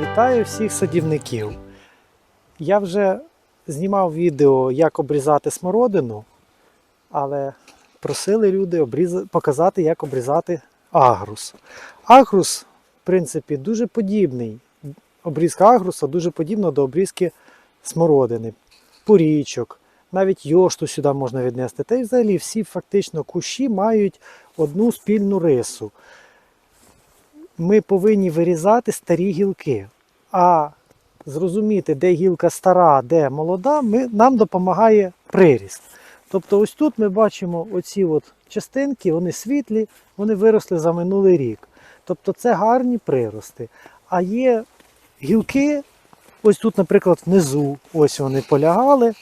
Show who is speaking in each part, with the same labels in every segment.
Speaker 1: Вітаю всіх садівників. Я вже знімав відео, як обрізати смородину, але просили люди показати, як обрізати агрус. Агрус, в принципі, дуже подібний. Обрізка агруса дуже подібна до обрізки смородини, порічок, навіть йошту сюди можна віднести. Та й взагалі всі фактично кущі мають одну спільну рису ми повинні вирізати старі гілки. А зрозуміти, де гілка стара, де молода, ми, нам допомагає приріст. Тобто, ось тут ми бачимо оці от частинки, вони світлі, вони виросли за минулий рік. Тобто це гарні прирости. А є гілки, ось тут, наприклад, внизу, ось вони полягали.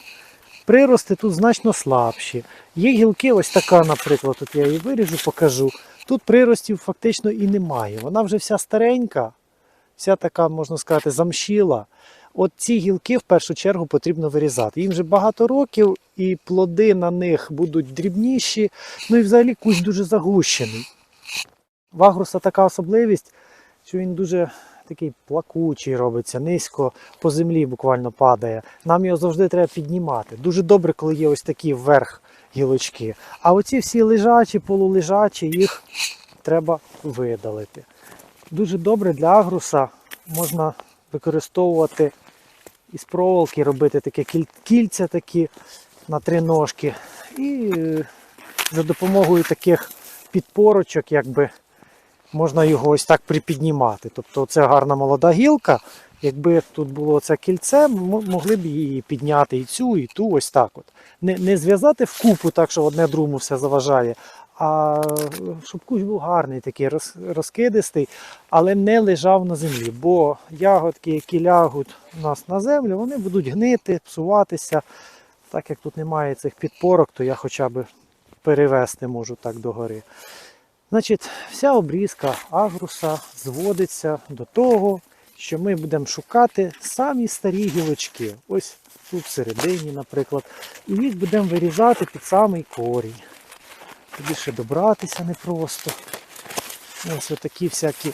Speaker 1: Прирости тут значно слабші. Є гілки, ось така, наприклад, тут я її виріжу, покажу. Тут приростів фактично і немає. Вона вже вся старенька, вся така, можна сказати, замшіла. От ці гілки в першу чергу потрібно вирізати. Їм вже багато років, і плоди на них будуть дрібніші. Ну і взагалі кущ дуже загущений. В агруса така особливість, що він дуже такий плакучий робиться, низько по землі буквально падає. Нам його завжди треба піднімати. Дуже добре, коли є ось такі вверх гілочки. А оці всі лежачі, полулежачі, їх треба видалити. Дуже добре для агруса можна використовувати із проволоки, робити таке кільця такі на три ножки. І е, за допомогою таких підпорочок, якби можна його ось так припіднімати. Тобто це гарна молода гілка. Якби тут було це кільце, могли б її підняти і цю, і ту, ось так. от. Не, не зв'язати в купу так, що одне другому все заважає, а щоб кущ був гарний, такий роз, розкидистий, але не лежав на землі. Бо ягодки, які лягуть у нас на землю, вони будуть гнити, псуватися. Так як тут немає цих підпорок, то я хоча б перевести можу так догори. Значить, вся обрізка агруса зводиться до того, що ми будемо шукати самі старі гілочки. Ось тут всередині, наприклад. І їх будемо вирізати під самий корінь. Тоді ще добратися непросто. Ось отакі всякі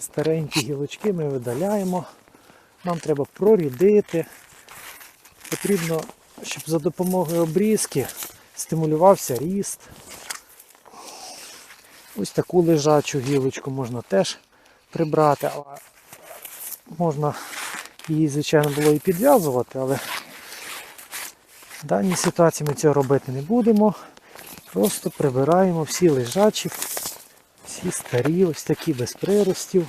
Speaker 1: старенькі гілочки ми видаляємо. Нам треба прорідити. Потрібно, щоб за допомогою обрізки стимулювався ріст. Ось таку лежачу гілочку можна теж прибрати, але можна її, звичайно, було і підв'язувати, але в даній ситуації ми цього робити не будемо. Просто прибираємо всі лежачі, всі старі, ось такі без приростів.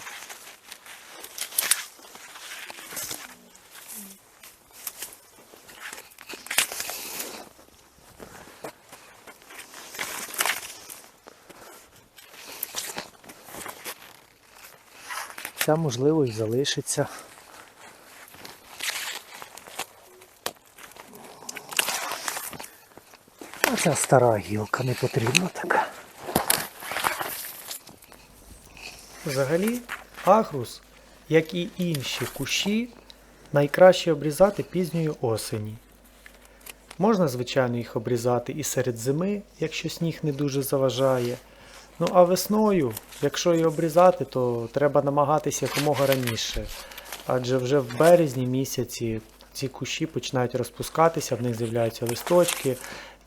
Speaker 1: Ця можливо і залишиться. А ця стара гілка не потрібна така. Взагалі, агрус, як і інші кущі, найкраще обрізати пізньої осені. Можна, звичайно, їх обрізати і серед зими, якщо сніг не дуже заважає. Ну а весною, якщо її обрізати, то треба намагатися якомога раніше. Адже вже в березні місяці ці кущі починають розпускатися, в них з'являються листочки,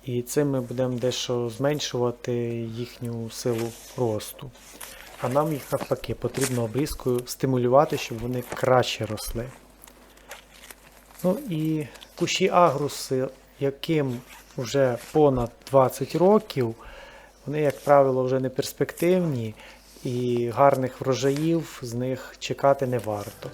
Speaker 1: і цим ми будемо дещо зменшувати їхню силу росту. А нам їх навпаки потрібно обрізкою стимулювати, щоб вони краще росли. Ну і кущі агруси, яким вже понад 20 років, вони, як правило, вже не перспективні і гарних врожаїв з них чекати не варто.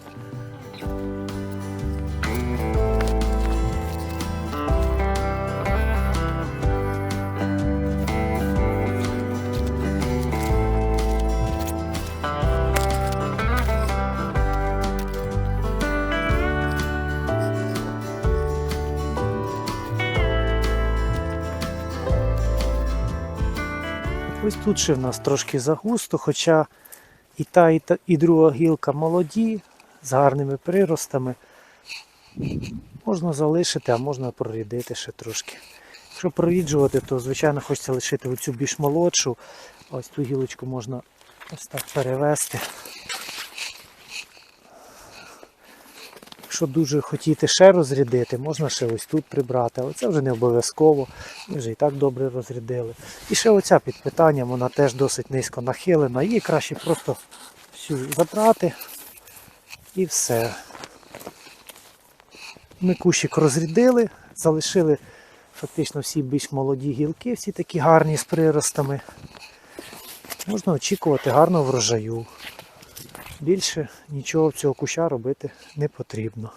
Speaker 1: Ось тут ще в нас трошки загусто, хоча і та, і та, і друга гілка молоді, з гарними приростами. Можна залишити, а можна прорідити ще трошки. Якщо проріджувати, то звичайно хочеться лишити оцю більш молодшу. Ось ту гілочку можна ось так перевести. Якщо дуже хотіти ще розрядити, можна ще ось тут прибрати, але це вже не обов'язково. Ми вже і так добре розрядили. І ще оця під питанням, вона теж досить низько нахилена. Її краще просто всю забрати і все. Ми кущик розрядили, залишили фактично всі більш молоді гілки, всі такі гарні з приростами. Можна очікувати гарного врожаю. Більше нічого в цього куща робити не потрібно.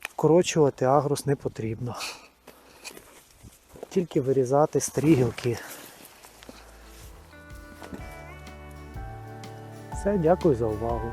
Speaker 1: Вкорочувати агрус не потрібно. Тільки вирізати старі гілки. Все, дякую за увагу.